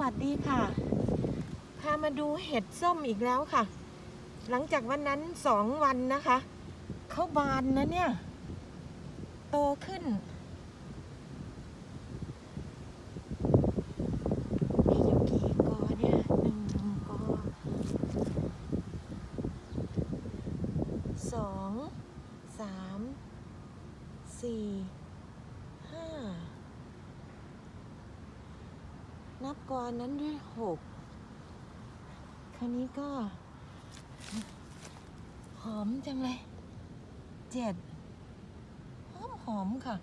วัสดีค่ะ พามาดูเห็ดส้มอีกแล้วค่ะ หลังจากวันนั้นสองวันนะคะเขาบานนะเนี่ย โตขึ้น มีอยู่กี่กอเนี่ยหนึ่งกอสองสามสี่ห้า นับก่อนนั้นด้วยหกคราวนี้ก็ หอมจังเลยเจ็ดหอมหอมค่ะ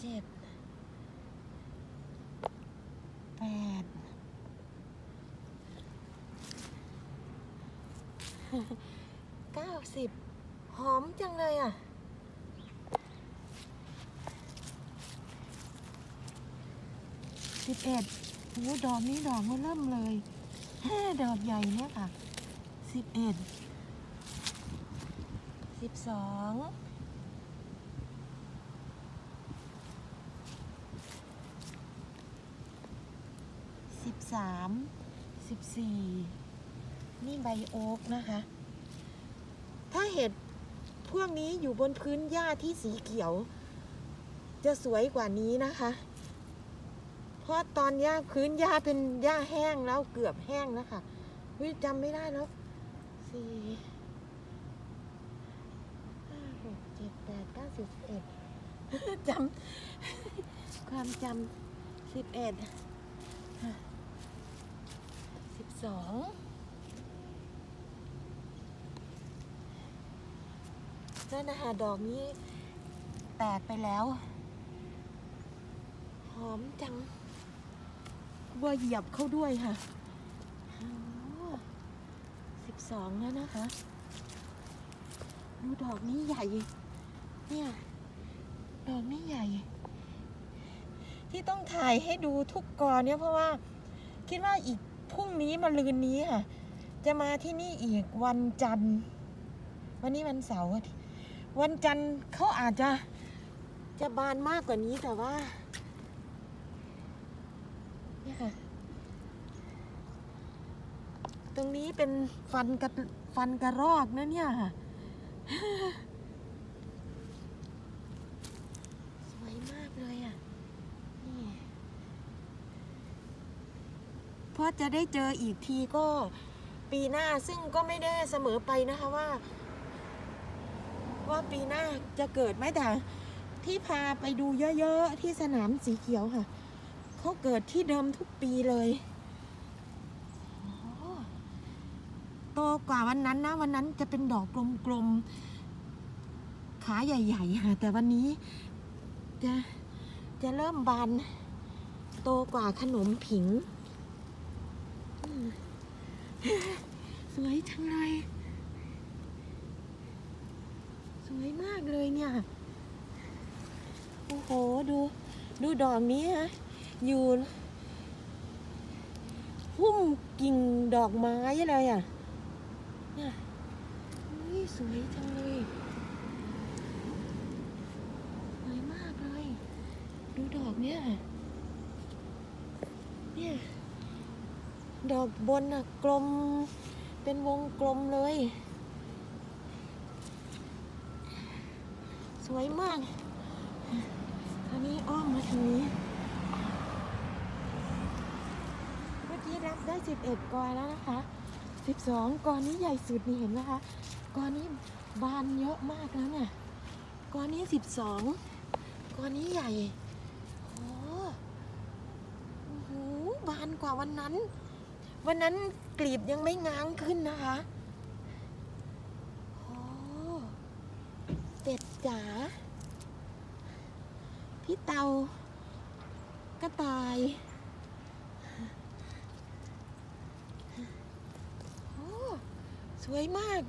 เจ็ดแปดเก้าสิบหอมจังเลยอะ สิบเอ็ดโอ้ดอกนี้ดอกมันเริ่มเลยห้าดอกใหญ่เนี่ยค่ะสิบเอ็ดสิบสองสิบสามสิบสี่นี่ใบโอ๊กนะคะ ถ้าเห็ดพวกนี้อยู่บนพื้นหญ้าที่สีเขียว จะสวยกว่านี้นะคะ ราะตอนหญ้าพื้นหญ้าเป็นหญ้าแห้งแล้วเกือบแห้งแล้วค่ะวิจำไม่ได้แล้วสี่ห้าหกเจ็ดแปดเก้าสิบสิบเอ็ดจำความจำสิบเอ็ดสิบสองนั่นนะคะดอกนี้แตกไปแล้ว หอมจัง วัวเหยียบเข้าด้วยค่ะสิบสองแล้วนะคะ ดูดอกนี้ใหญ่ เนี่ย ดอกนี้ใหญ่ ที่ต้องถ่ายให้ดูทุกกอเนี่ยเพราะว่า คิดว่าอีกพรุ่งนี้มาลืนนี้ค่ะ จะมาที่นี่อีกวันจันทร์ วันนี้วันเสาร์อาทิตย์วันจันทร์เขาอาจจะจะบานมากกว่านี้แต่ว่าเนี่ยค่ะ ตรงนี้เป็นฟันกระฟันกระรอกนะเนี่ยค่ะ สวยมากเลยอะ นี่เพราะจะได้เจออีกทีก็ปีหน้าซึ่งก็ไม่ได้เสมอไปนะคะว่า ว่าปีหน้าจะเกิดไหมแต่ที่พาไปดูเยอะๆ ที่สนามสีเขียวค่ะ เขาเกิดที่เดิมทุกปีเลยโตกว่าวันนั้นนะ วันนั้นจะเป็นดอกกลมๆ ขาใหญ่ๆค่ะแต่วันนี้จะจะเริ่มบานโตกว่าขนมผิง สวยจังเลย สวยมากเลยเนี่ย โอ้โห ดู ดูดอกนี้ฮะ อยู่หุ้มกิ่งดอกไม้เลยอะเนี่ยสวยจังเลยสวยมากเลย ดูดอกเนี่ย เนี่ย ดอกบนอะกลม เป็นวงกลมเลย สวยมากครานี้อ้อมมาทางนี้ เมื่อกี้รับ ได้ 11กอแล้วนะคะ 12กอนี้ใหญ่สุดนี่เห็นไหมคะกอนี้บานเยอะมากแล้วเนี่ยกอนี้ 12กอนี้ใหญ่โอ้โอ้โหบานกว่าวันนั้น วันนั้นกลีบยังไม่ง้างขึ้นนะคะโอ้เป็ดจ๋าพี่เตากระต่าย โอ้ สวยมาก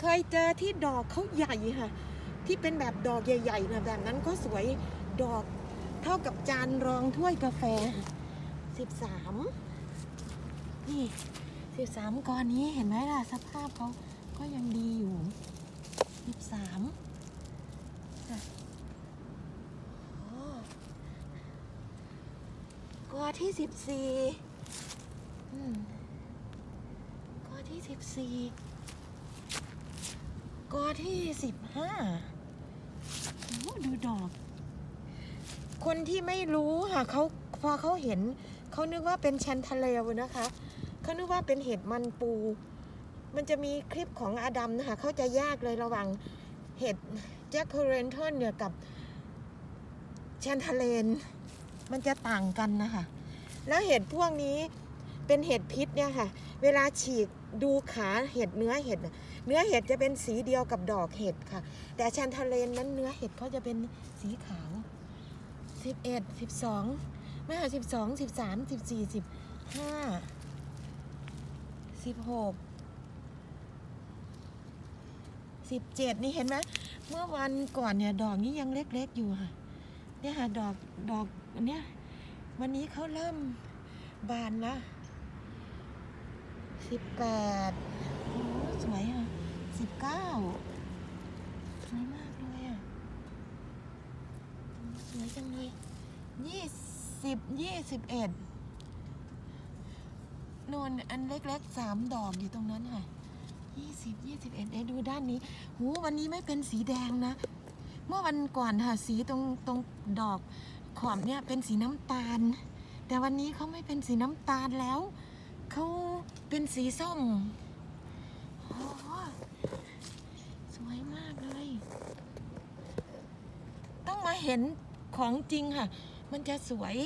เคยเจอที่ดอกเขาใหญ่ค่ะ ที่เป็นแบบดอกใหญ่ๆนะแบบนั้นก็สวยดอกเท่ากับจานรองถ้วยกาแฟสิบสามนี่สิบสามก้อนนี้เห็นไหมล่ะ สภาพเขาก็ยังดีอยู่สิบสามก้อนที่สิบสี่ สิบสี่กอที่สิบห้าโอ้ดูดอก คนที่ไม่รู้ค่ะเขาพอเขาเห็น เขานึกว่าเป็นชันทะเลวนะคะเขานึกว่าเป็นเห็ดมันปู มันจะมีคลิปของอดัมนะคะเขาจะแยกเลยระหว่างเห็ดแจ็คเคอร์เรนทอนเนี่ยกับชันทะเลน มันจะต่างกันนะคะแล้วเห็ดพวกนี้ เป็นเห็ดพิษเนี่ยค่ะ เวลาฉีกดูขาเห็ดเนื้อเห็ด เนื้อเห็ดจะเป็นสีเดียวกับดอกเห็ดค่ะ แต่ชันทะเลนนั้นเนื้อเห็ดเขาจะเป็นสีขาวสิบเอ็ดสิบสองไม่ค่ะสิบสองสิบสามสิบสี่สิบห้าสิบหกสิบเจ็ดนี่เห็นไหมเมื่อวันก่อนเนี่ยดอกนี้ยังเล็กๆอยู่ค่ะ เนี่ยค่ะดอกดอกอันเนี้ยวันนี้เขาเริ่มบานละ สิบแปดโอ้สวยอะสิบเก้าสวยมากเลยอะสวยจังเลยยี่สิบยี่สิบเอ็ดนนอันเล็กๆสามดอกอยู่ตรงนั้นค่ะยี่สิบยี่สิบเอ็ดได้ดูด้านนี้ หูวันนี้ไม่เป็นสีแดงนะ เมื่อวันก่อนค่ะสีตรงตรงดอกขอบเนี่ยเป็นสีน้ำตาล แต่วันนี้เขาไม่เป็นสีน้ำตาลแล้ว เขาเป็นสีส้มโอ้สวยมากเลย ต้องมาเห็นของจริงค่ะ มันจะสวย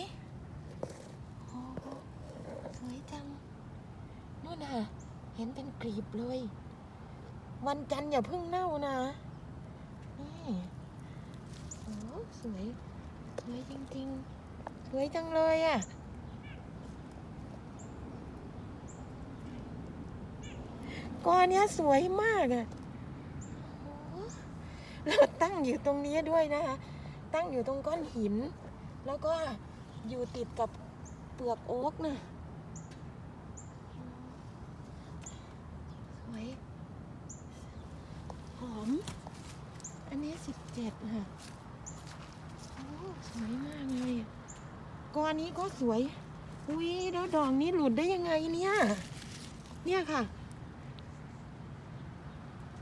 โอ้สวยจังนู่นน่ะ เห็นเป็นกลีบเลย วันจันทร์อย่าเพิ่งเน่านะ นี่โอ้สวย สวยจริงๆ สวยจังเลยอะ่ กอเนี้ยสวยมากอะ่ะเราตั้งอยู่ตรงนี้ด้วยนะคะ ตั้งอยู่ตรงก้อนหิน แล้วก็อยู่ติดกับเปลือกโอ๊กนะสวยหอม อันนี้สิบเจ็ดค่ะสวยมากเลยอะกอนนี้ก็สวย อุ้ยแล้วดอกนี้หลุดได้ยังไงเนี่ย เนี่ยค่ะ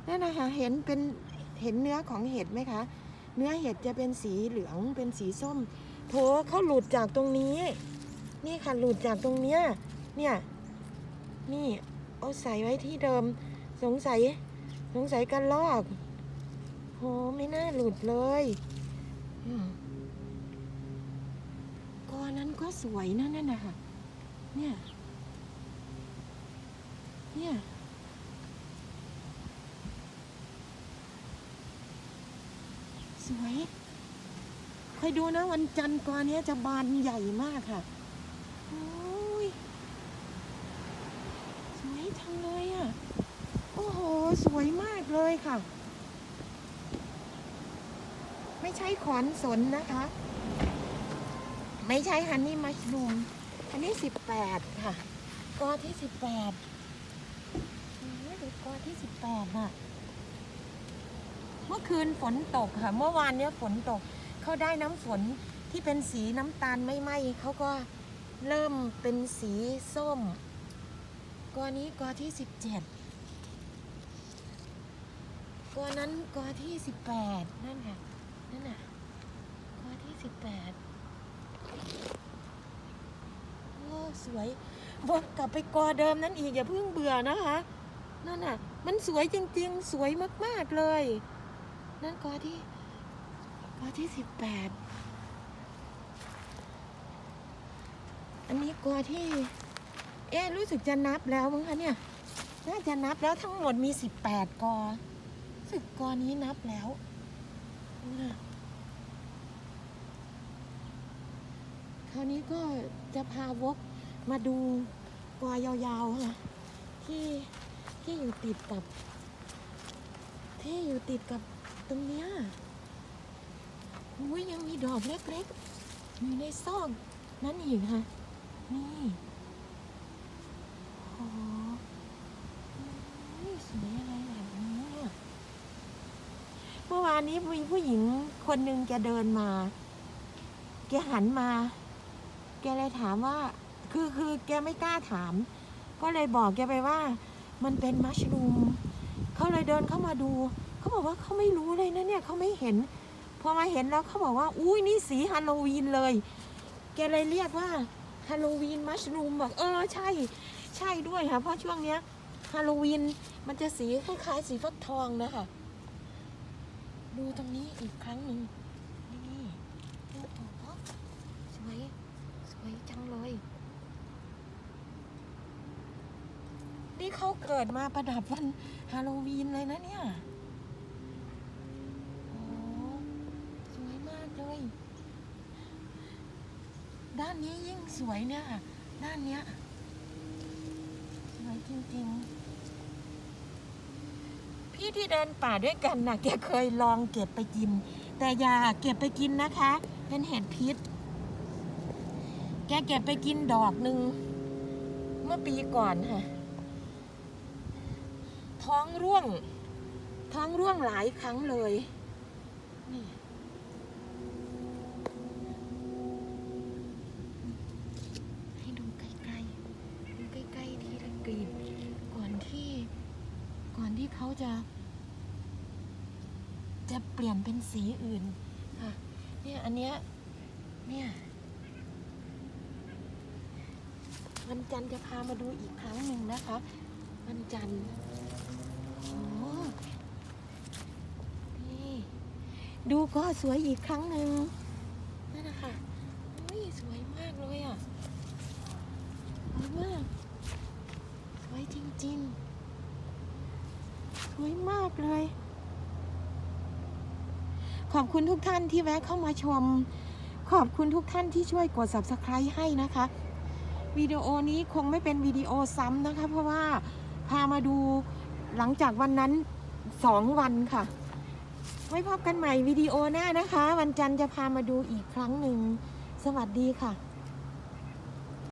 นั่นนะคะเห็นเป็นเห็นเนื้อของเห็ดไหมคะ เนื้อเห็ดจะเป็นสีเหลืองเป็นสีส้ม โถเขาหลุดจากตรงนี้ นี่ค่ะหลุดจากตรงเนี้ยเนี่ยนี่เอาใส่ไว้ที่เดิม สงสัยสงสัยกันลอกโหไม่น่าหลุดเลยอืมกอนั้นก็สวยนะนั่นนะคะเนี่ย เนี่ย สวย คอยดูนะวันจันทร์กอเนี้ยจะบานใหญ่มากค่ะโอ้ยสวยจังเลยอะ โอ้โห สวยมากเลยค่ะ ไม่ใช่ขอนสนนะคะ ไม่ใช่ฮันนี่มัชรูมอันนี้สิบแปดค่ะ กอที่สิบแปดดูกอที่สิบแปดน่ะ เมื่อคืนฝนตกค่ะ เมื่อวานเนี้ยฝนตก เขาได้น้ำฝนที่เป็นสีน้ำตาลไม่ไหมเขาก็เริ่มเป็นสีส้มกอนี้กอที่สิบเจ็ดกอนั้นกอที่สิบแปดนั่นค่ะนั่นน่ะกอที่สิบแปดโอ้สวยบอกกลับไปกอเดิมนั้นอีกอย่าเพิ่งเบื่อนะคะนั่นน่ะ มันสวยจริงๆ สวยมากๆเลย นั่นกอที่ กอที่สิบแปดอันนี้กอที่ เอ๊รู้สึกจะนับแล้วมั้งคะเนี่ย น่าจะนับแล้วทั้งหมดมีสิบแปดกอรู้สึกกอนี้นับแล้วน่ะคราวนี้ก็จะพาวกมาดูกอยาวๆค่ะที่ที่อยู่ติดกับ ที่อยู่ติดกับตรงเนี้ย อุ้ยยังมีดอกเล็กๆอยู่ในซอกนั่นอีกค่ะ นี่โอ้โหอุ๊ยสวยอะไรแบบนี้เมื่อวานนี้มีผู้หญิงคนหนึ่งแกเดินมา แกหันมา แกเลยถามว่า คือคือแกไม่กล้าถาม ก็เลยบอกแกไปว่า มันเป็นมัชรูมเขาเลยเดินเข้ามาดู เขาบอกว่าเขาไม่รู้เลยนะเนี่ยเขาไม่เห็น พอมาเห็นแล้วเขาบอกว่า อุ้ยนี่สีฮาโลวีนเลย แกเลยเรียกว่าฮาโลวีนมัชรูมบอกเออใช่ ใช่ด้วยค่ะ เพราะช่วงเนี้ยฮาโลวีนมันจะสีคล้ายๆสีฟักทองนะคะดูตรงนี้อีกครั้งหนึ่งนี่โอ้โหสวย สวยจังเลย นี่เขาเกิดมาประดับวันฮาโลวีนเลยนะเนี่ย โอ้สวยมากเลย ด้านนี้ยิ่งสวยเนี่ยค่ะ ด้านเนี้ยสวยจริงๆ พี่ที่เดินป่าด้วยกันน่ะ แกเคยลองเก็บไปกิน แต่อย่าเก็บไปกินนะคะ เป็นเห็ดพิษ แกเก็บไปกินดอกหนึ่งเมื่อปีก่อนค่ะ ท้องร่วง ท้องร่วงหลายครั้งเลย นี่ให้ดูใกล้ๆดูใกล้ๆทีละกรีบก่อนที่ ก่อนที่ เขาจะ จะเปลี่ยนเป็นสีอื่นค่ะ เนี่ยอันเนี้ยเนี่ยวันจันทร์จะพามาดูอีกครั้งหนึ่งนะคะ วันจันทร์โอ้นี่ดูก็สวยอีกครั้งหนึ่งนั่นนะคะอุ้ยสวยมากเลยอะสวยมาก สวยจริง ๆ สวยมากเลย ขอบคุณทุกท่านที่แวะเข้ามาชม ขอบคุณทุกท่านที่ช่วยกด subscribe ให้นะคะ วิดีโอนี้คงไม่เป็นวิดีโอซ้ำนะคะ เพราะว่าพามาดูหลังจากวันนั้นสองวันค่ะ ไว้พบกันใหม่วิดีโอหน้านะคะ วันจันทร์จะพามาดูอีกครั้งหนึ่ง สวัสดีค่ะ